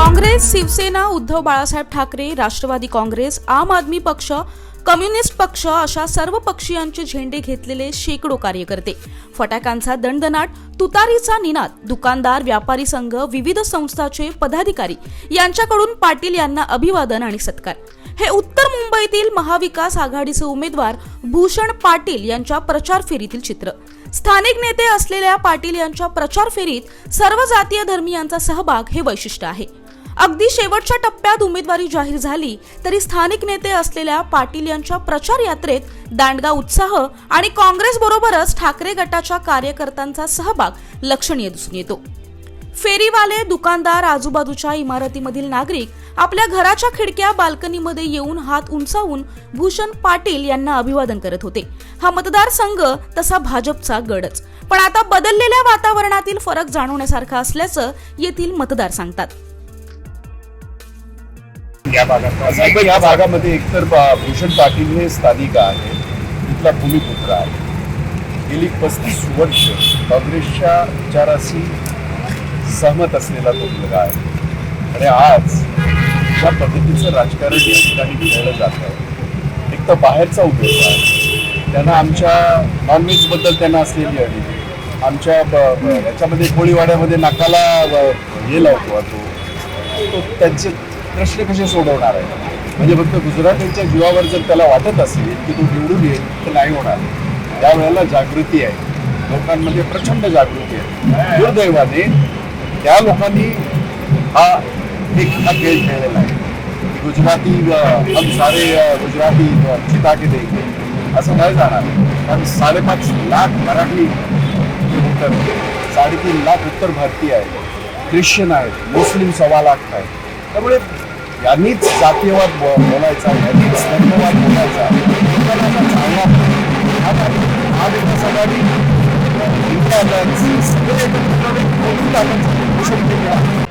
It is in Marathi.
काँग्रेस शिवसेना उद्धव बाळासाहेब ठाकरे राष्ट्रवादी काँग्रेस आम आदमी पक्ष कम्युनिस्ट पक्ष अशा सर्व पक्षीयांचे झेंडे घेतलेले शेकडो कार्यकर्ते. फटाक्यांचा दणदणाट तुतारीचा निनाद दुकानदार व्यापारी संघ विविध संस्थाचे पदाधिकारी यांच्याकडून पाटील यांना अभिवादन आणि सत्कार. हे उत्तर मुंबईतील महाविकास आघाडीचे उमेदवार भूषण पाटील यांच्या प्रचार फेरीतील चित्र. स्थानिक नेते असलेल्या पाटील यांच्या प्रचार फेरीत सर्व जातीय धर्मियांचा सहभाग हे वैशिष्ट्य आहे. अगदी शेवटच्या टप्प्यात उमेदवारी जाहीर झाली. तरी स्थानिक नेते असलेल्या पाटील यांच्या प्रचार यात्रेत दांडगा उत्साह आणि काँग्रेस बरोबरच ठाकरे गटाच्या कार्यकर्त्यांचा सहभाग लक्षणीय दिसून येतो. फेरीवाले दुकानदार आजूबाजूच्या इमारतीमधील नागरिक आपल्या घराच्या खिडक्या बाल्कनीमध्ये येऊन हात उंचावून भूषण पाटील यांना अभिवादन करत होते. हा मतदारसंघ तसा भाजपचा गडच. पण आता बदललेल्या वातावरणातील फरक जाणवण्यासारखा असल्याचं येथील मतदार सांगतात. या भागात आहे या भागामध्ये एकतर बा- भूषण पाटील हे स्थानिक आहे तिथला भूमिपुत्र आहे. गेली पस्तीस वर्ष काँग्रेसच्या विचाराशी सहमत असलेला तो मुलगा आहे. आणि आज ज्या पद्धतीचं राजकारण या ठिकाणी खेळलं जात आहे एक तर बाहेरचा उमेदवार त्यांना आमच्या नॉनव्हेजबद्दल त्यांना असलेली अडी. आमच्या ब- याच्यामध्ये कोळीवाड्यामध्ये नाकाला गेला हे लावतो तो तो त्यांचे प्रश्न कसे सोडवणार आहे? म्हणजे फक्त गुजरातींच्या जीवावर जर त्याला वाटत असेल की तो निवडून येईल तर नाही होणार. त्यावेळेला जागृती आहे. लोकांमध्ये प्रचंड जागृती आहे. दुर्दैवाने त्या लोकांनी हा एक हा खेळ खेळलेला आहे. गुजराती हम सारे गुजराती चिता के देंगे असं नाही जाणार. कारण साडेपाच लाख मराठी उत्तर साडेतीन लाख उत्तर भारतीय आहेत. ख्रिश्चन आहेत मुस्लिम सव्वा लाख आहेत. त्यामुळे यांनीच जातीयवाद बोलायचा यांनीच धर्मवाद बोलायचा. लोकांना चांगला चालणार आता महाविकास आघाडी इंडिया अलायन्स सगळे एकत्र बोलून मोठी ताकद केली आहे?